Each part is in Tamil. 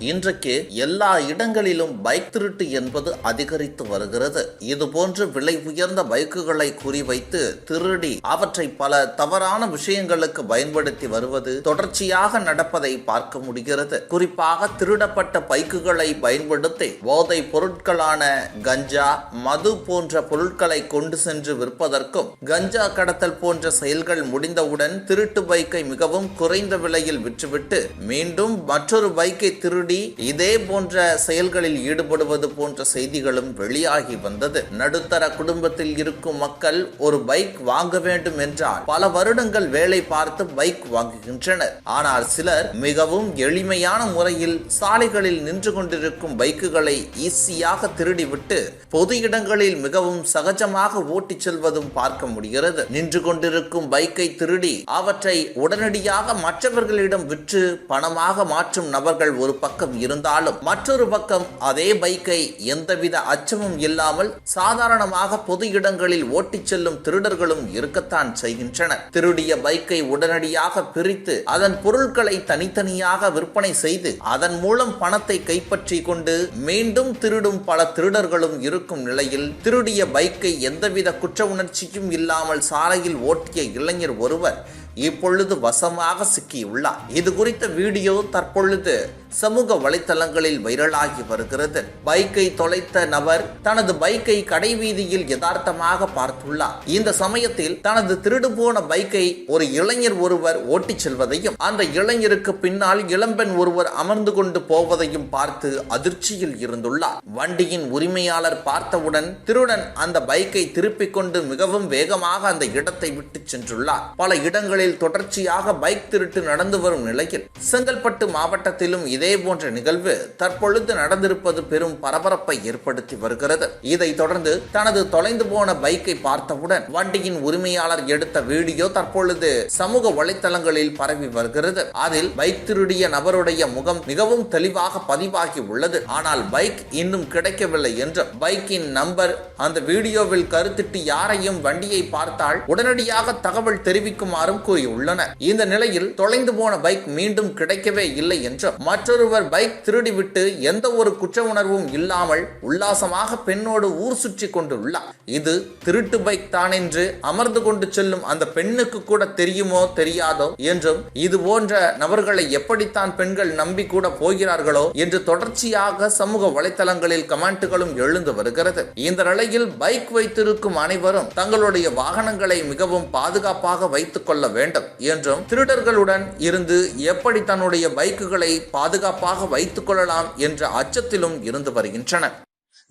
இன்றைக்கு எல்லா இடங்களிலும் பைக் திருட்டு என்பது அதிகரித்து வருகிறது. இதுபோன்று விலை உயர்ந்த பைக்குகளை குறிவைத்து திருடி அவற்றை பல தவறான விஷயங்களுக்கு பயன்படுத்தி வருவது தொடர்ச்சியாக நடப்பதை பார்க்க முடிகிறது. குறிப்பாக திருடப்பட்ட பைக்குகளை பயன்படுத்தி போதை பொருட்களான கஞ்சா மது போன்ற பொருட்களை கொண்டு சென்று விற்பதற்கும் கஞ்சா கடத்தல் போன்ற செயல்கள் முடிந்தவுடன் திருட்டு பைக்கை மிகவும் குறைந்த விலையில் விற்றுவிட்டு மீண்டும் மற்றொரு பைக்கை திருடி இதே போன்ற செயல்களில் ஈடுபடுவது போன்ற செய்திகளும் வெளியாகி வந்தது. நடுத்தர குடும்பத்தில் இருக்கும் மக்கள் ஒரு பைக் வாங்க வேண்டும் என்றால் பல வருடங்கள் வேலை பார்த்து பைக் வாங்குகின்றனர். ஆனால் சிலர் மிகவும் எளிமையான முறையில் சாலைகளில் நின்று கொண்டிருக்கும் பைக்குகளை ஈஸியாக திருடிவிட்டு பொது இடங்களில் மிகவும் சகஜமாக ஓட்டிச் செல்வதும் பார்க்க முடிகிறது. நின்று கொண்டிருக்கும் பைக்கை திருடி அவற்றை உடனடியாக மற்றவர்களிடம் விற்று பணமாக மாற்றும் நபர்கள் ஒரு பக்கம் இருந்தாலும் மற்றொரு பக்கம் அதே பைக்கை எந்தவித அச்சமும் இல்லாமல் சாதாரணமாக பொது இடங்களில் ஓட்டிச் செல்லும் திருடர்களும் இருக்கத்தான் செய்கின்றனர். திருடிய பைக்கை உடனடியாக பிரித்து அதன் பொருட்களை தனித்தனியாக விற்பனை செய்து அதன் மூலம் பணத்தை கைப்பற்றி கொண்டு மீண்டும் திருடும் பல திருடர்களும் இருக்கும் நிலையில் திருடிய பைக்கை எந்தவித குற்ற உணர்ச்சியும் இல்லாமல் சாலையில் ஓட்டிய இளைஞர் ஒருவர் இப்பொழுது வசமாக சிக்கியுள்ளார். இது குறித்த வீடியோ தற்பொழுது சமூக வலைத்தளங்களில் வைரலாகி வருகிறது. பைக்கை தொலைத்த நபர் தனது பைக்கை கடை வீதியில் யதார்த்தமாக பார்த்துள்ளார். இந்த சமயத்தில் தனது திருடு போன பைக்கை ஒரு இளைஞர் ஒருவர் ஓட்டிச் செல்வதையும் அந்த இளைஞருக்கு பின்னால் இளம்பெண் ஒருவர் அமர்ந்து கொண்டு போவதையும் பார்த்து அதிர்ச்சியில் இருந்துள்ளார். வண்டியின் உரிமையாளர் பார்த்தவுடன் திருடன் அந்த பைக்கை திருப்பிக் கொண்டு மிகவும் வேகமாக அந்த இடத்தை விட்டு சென்றுள்ளார். பல இடங்களில் தொடர்ச்சியாக பைக் திருட்டு நடந்து வரும் நிலையில் செங்கல்பட்டு மாவட்டத்திலும் இதே போன்ற நிகழ்வு தற்பொழுது நடந்திருப்பது பெரும் பரபரப்பை ஏற்படுத்தி வருகிறது. இதைத் தொடர்ந்து தனது தொலைந்து போன பைக்கை பார்த்தவுடன் வண்டியின் உரிமையாளர் எடுத்த வீடியோ தற்பொழுது சமூக வலைத்தளங்களில் பரவி வருகிறது. அதில் பைக் திருடிய நபருடைய முகம் மிகவும் தெளிவாக பதிவாகி உள்ளது. ஆனால் பைக் இன்னும் கிடைக்கவில்லை என்றும் பைக்கின் நம்பர் அந்த வீடியோவில் கருத்திட்டு யாரையும் வண்டியை பார்த்தால் உடனடியாக தகவல் தெரிவிக்குமாறும் கூறி கூறியுள்ளனர் இந்த நிலையில் தொலைந்து போன பைக் மீண்டும் கிடைக்கவே இல்லை என்றும் மற்றொருவர் பைக் திருடிவிட்டு எந்த ஒரு குற்ற உணர்வும் இல்லாமல் உல்லாசமாக பெண்ணோடு ஊர் சுற்றி கொண்டுள்ளார். இது திருட்டு பைக் தான் என்று அமர்ந்து கொண்டு செல்லும் அந்த பெண்ணுக்கு கூட தெரியுமோ தெரியாதோ என்றும் இது போன்ற நபர்களை எப்படித்தான் பெண்கள் நம்பி கூட போகிறார்களோ என்று தொடர்ச்சியாக சமூக வலைதளங்களில் கமெண்ட்டுகளும் எழுந்து வருகிறது. இந்த நிலையில் பைக் வைத்திருக்கும் அனைவரும் தங்களுடைய வாகனங்களை மிகவும் பாதுகாப்பாக வைத்துக் கொள்ள வேண்டும். என்றும் திருடர்களுடன் இருந்து எப்படி தன்னுடைய பைக்குகளை பாதுகாப்பாக வைத்துக் கொள்ளலாம் என்ற அச்சத்திலும் இருந்து வருகின்றனர்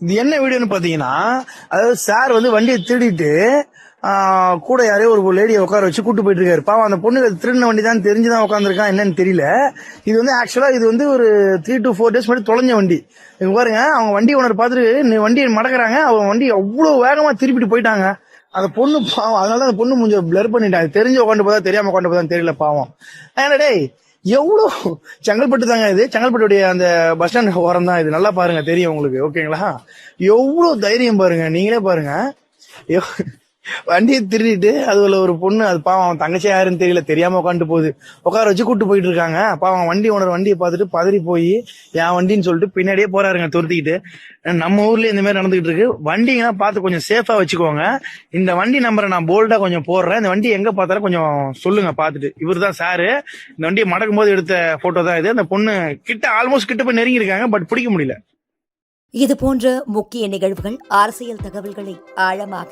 இது என்ன வீடியோன்னு பாத்தீங்கன்னா அதாவது சார் வந்து வண்டியை திருடிட்டு கூட யாரையோ ஒரு லேடியை உட்கார வச்சு கூட்டு போயிட்டு இருக்காரு. பாவம் அந்த பொண்ணுக்கு திருடின வண்டி தான் தெரிஞ்சுதான் உட்காந்துருக்கான் என்னன்னு தெரியல. இது வந்து ஆக்சுவலா இது வந்து ஒரு த்ரீ டு ஃபோர் டேஸ் முன்னாடி தொலைஞ்ச வண்டி. பாருங்க அவங்க வண்டி ஓனர் பார்த்துட்டு நீ வண்டியை மடக்குறாங்க அவங்க வண்டி அவ்வளவு வேகமா திருப்பிட்டு போயிட்டாங்க. அந்த பொண்ணு பாவம் அதனால தான் அந்த பொண்ணு கொஞ்சம் பிளர் பண்ணிட்டாங்க தெரிஞ்சு உட்காந்து போதா தெரியாம உட்காந்து போதா தெரியல பாவம். ஏன்னா டேய் எவ்வளோ செங்கல்பட்டு தாங்க இது? செங்கல்பட்டுடைய அந்த பஸ் ஸ்டாண்ட் ஓரம் தான் இது. நல்லா பாருங்க தெரியும் உங்களுக்கு. ஓகேங்களா? எவ்வளோ தைரியம் பாருங்க நீங்களே பாருங்க. வண்டியை திருடிட்டு அதுல ஒரு பொண்ணு அது பாவம் அவன் தங்கச்சி யாருன்னு தெரியல தெரியாம உட்காந்து போகுது. உட்கார வச்சு கூட்டு போயிட்டு இருக்காங்க. பாவம் வண்டி ஓனர் வண்டியை பார்த்துட்டு பதறி போய் என் வண்டின்னு சொல்லிட்டு பின்னாடியே போறாருங்க துரத்திக்கிட்டு. நம்ம ஊர்ல இந்த மாதிரி நடந்துகிட்டு இருக்கு. வண்டிங்கெல்லாம் பார்த்து கொஞ்சம் சேஃபா வச்சுக்கோங்க. இந்த வண்டி நம்பரை நான் போல்டா கொஞ்சம் போடுறேன். இந்த வண்டி எங்க பார்த்தாலும் கொஞ்சம் சொல்லுங்க பார்த்துட்டு. இவர் தான் சாரு இந்த வண்டியை மடக்கும் போது எடுத்த போட்டோ தான் இது. அந்த பொண்ணு கிட்ட ஆல்மோஸ்ட் கிட்ட போய் நெருங்கி இருக்காங்க பட் பிடிக்க முடியல. இது போன்ற முக்கிய நிகழ்வுகள் அரசியல் தகவல்களை ஆழமாக